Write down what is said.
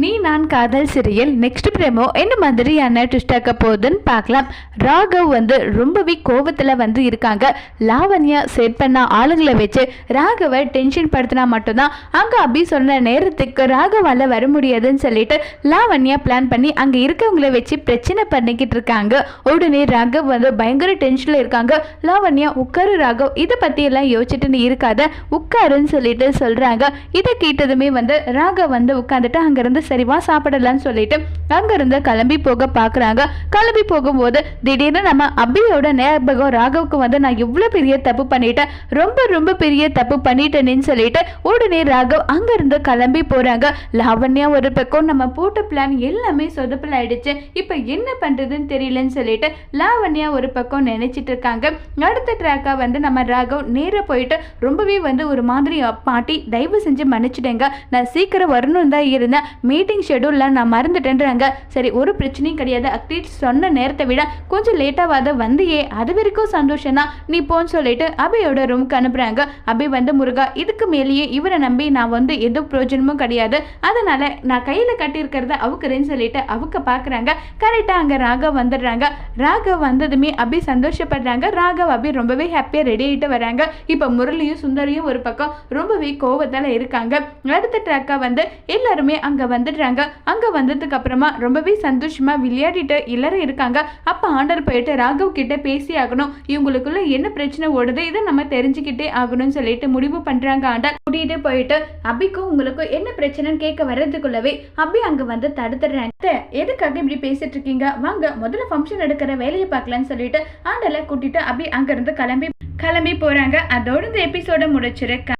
நீ நான் காதல் சிறையில் நெக்ஸ்ட் பிரேமோ என்ன மாதிரியான ட்விஸ்டாக்க போகுதுன்னு பார்க்கலாம். ராகவ் வந்து ரொம்பவே கோபத்தில் வந்து இருக்காங்க. லாவண்யா செட் பண்ண ஆளுங்களை வச்சு ராகவை டென்ஷன் படுத்தினா மட்டும்தான். அங்கே அபி சொன்ன நேரத்துக்கு ராகவால் வர முடியாதுன்னு சொல்லிட்டு லாவண்யா பிளான் பண்ணி அங்கே இருக்கவங்கள வச்சு பிரச்சனை பண்ணிக்கிட்டு இருக்காங்க. உடனே ராகவ் வந்து பயங்கர டென்ஷனில் இருக்காங்க. லாவண்யா உட்காரு ராகவ் இதை பற்றியெல்லாம் யோசிச்சுட்டு நீ இருக்காத. உட்காருன்னு சொல்லிட்டு சொல்கிறாங்க இதை கேட்டதுமே வந்து ராகவ் வந்து உட்காந்துட்டு அங்கேருந்து சரிவா சாப்பிடலான்னு சொல்லிட்டு அங்கேருந்து கிளம்பி போக பார்க்குறாங்க. கிளம்பி போகும்போது திடீர்னு நம்ம அபியோட ஞாபகம் ராகவுக்கு வந்து நான் எவ்வளோ பெரிய தப்பு பண்ணிட்டேன். ரொம்ப ரொம்ப பெரிய தப்பு பண்ணிட்டேன்னு சொல்லிட்டு உடனே ராகவ் அங்கேருந்து கிளம்பி போகிறாங்க லாவண்யா ஒரு பக்கம் நம்ம போட்ட பிளான் எல்லாமே சொதப்பில் ஆயிடுச்சு. இப்போ என்ன பண்ணுறதுன்னு தெரியலன்னு சொல்லிட்டு லாவண்யா ஒரு பக்கம் நினைச்சிட்டு இருக்காங்க. அடுத்த ட்ராக்காக வந்து நம்ம ராகவ் நேராக போயிட்டு ரொம்பவே வந்து ஒரு மாதிரி பாட்டி தயவு செஞ்சு மன்னிச்சிடுங்க. நான் சீக்கிரம் வரணும் தான் இருந்தேன். மீட்டிங் ஷெடியூல்லாம் நான் மறந்துட்டேன்றாங்க. சரி ஒரு பிரச்சனையும் கிடையாது. அட்லீஸ்ட் சொன்ன நேரத்தை விட கொஞ்சம் லேட்டாவது வந்தியே. அது வரைக்கும் சந்தோஷம் தான் நீ போன்னு சொல்லிட்டு அபியோட ரூமுக்கு அனுப்புகிறாங்க அபி வந்து முருகா இதுக்கு மேலேயே இவரை நம்பி நான் வந்து எதுவும் பிரயோஜனமும் கிடையாது. அதனால நான் கையில் கட்டியிருக்கிறத அவுக்குறேன்னு சொல்லிட்டு அவுக்க பார்க்குறாங்க கரெக்டாக அங்கே ராகவ் வந்துடுறாங்க. ராகவ் வந்ததுமே அபி சந்தோஷப்படுறாங்க. ராகவ் அபி ரொம்பவே ஹாப்பியாக ரெடி ஆகிட்டு வராங்க. இப்போ முரளியும் சுந்தரியும் ஒரு பக்கம் ரொம்பவே கோவத்தால் இருக்காங்க. அடுத்த ட்ராக்காக வந்து எல்லாருமே அங்கே வந்துடுறாங்க. அங்கே வந்ததுக்கு அப்புறமா ரொம்பவே சந்தோஷமாக விளையாடிட்டு எல்லாரும் இருக்காங்க. அப்போ ஆண்டர் போயிட்டு ராகவ் கிட்ட பேசி ஆகணும். இவங்களுக்குள்ள என்ன பிரச்சனை ஓடுது இதை நம்ம தெரிஞ்சுக்கிட்டே ஆகணும்னு சொல்லிட்டு முடிவு பண்ணுறாங்க ஆண்டர் கூட்டிகிட்டு போயிட்டு அபிக்கும் உங்களுக்கும் என்ன பிரச்சனைன்னு கேட்க வர்றதுக்குள்ளவே அபி அங்கே வந்து தடுத்துடுறாங்க. எதுக்காக இப்படி பேசிட்டு இருக்கீங்க? வாங்க முதல்ல ஃபங்க்ஷன் எடுக்கிற வேலையை பார்க்கலாம்னு சொல்லிட்டு ஆண்டலை கூட்டிட்டு அபி அங்கேருந்து கிளம்பி கிளம்பி போகிறாங்க அதோட இந்த எபிசோட முடிச்சிருக்க